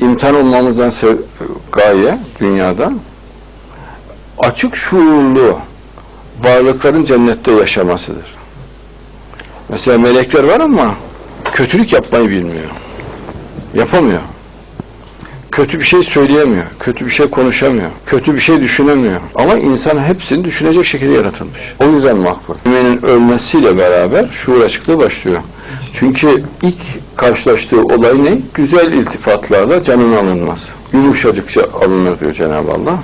imtihan olmamızdan gaye dünyada açık şuurlu varlıkların cennette yaşamasıdır. Mesela melekler var ama kötülük yapmayı bilmiyor. Yapamıyor. Kötü bir şey söyleyemiyor. Kötü bir şey konuşamıyor. Kötü bir şey düşünemiyor. Ama insan hepsini düşünecek şekilde yaratılmış. O yüzden makbul. Müminin ölmesiyle beraber şuur açıklığı başlıyor. Çünkü ilk karşılaştığı olay ne? Güzel iltifatlarla canın alınmaz. Yumuşacıkça alınır diyor Cenab-ı Allah.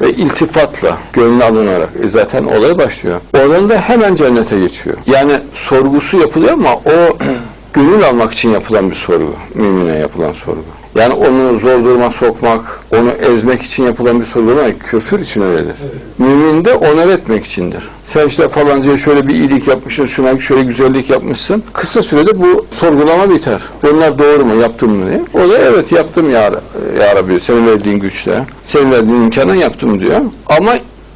Ve iltifatla, gönlü alınarak e zaten olay başlıyor. Oradan da hemen cennete geçiyor. Yani sorgusu yapılıyor ama o gönül almak için yapılan bir sorgu. Mümine yapılan sorgu. Yani onu zor duruma sokmak, onu ezmek için yapılan bir sorgu ama küfür için öyledir. Mümin de onur etmek içindir. Sen işte falancaya şöyle bir iyilik yapmışsın, şuna şöyle güzellik yapmışsın. Kısa sürede bu sorgulama biter. Bunlar doğru mu, yaptın mı diye. O da evet yaptım ya, ya Rabbi, senin verdiğin güçle, senin verdiğin imkanla yaptım diyor. Ama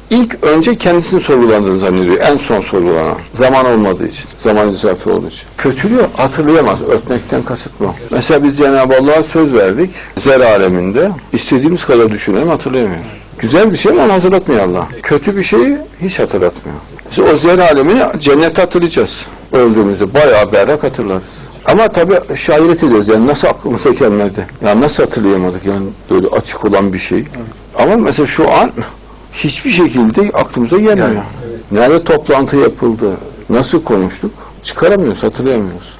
ilk önce kendisini sorgulandığını zannediyor. En son sorgulanan. Zaman olmadığı için. Zaman izafi olduğu için. Kötülüğü hatırlayamaz. Örtmekten kasıt bu. Mesela biz Cenab-ı Allah'a söz verdik. Zer aleminde. istediğimiz kadar düşünelim hatırlayamıyoruz. Güzel bir şey onu hatırlatmıyor Allah. Kötü bir şeyi hiç hatırlatmıyor. İşte o zer alemini cennette hatırlayacağız. Öldüğümüzde bayağı berrak hatırlarız. Ama tabii şahit ediyoruz yani nasıl aklımıza gelmedi. Yani nasıl hatırlayamadık yani böyle açık olan bir şey. Ama mesela şu an hiçbir şekilde aklımıza gelmiyor. Nerede toplantı yapıldı, nasıl konuştuk çıkaramıyoruz, hatırlayamıyoruz.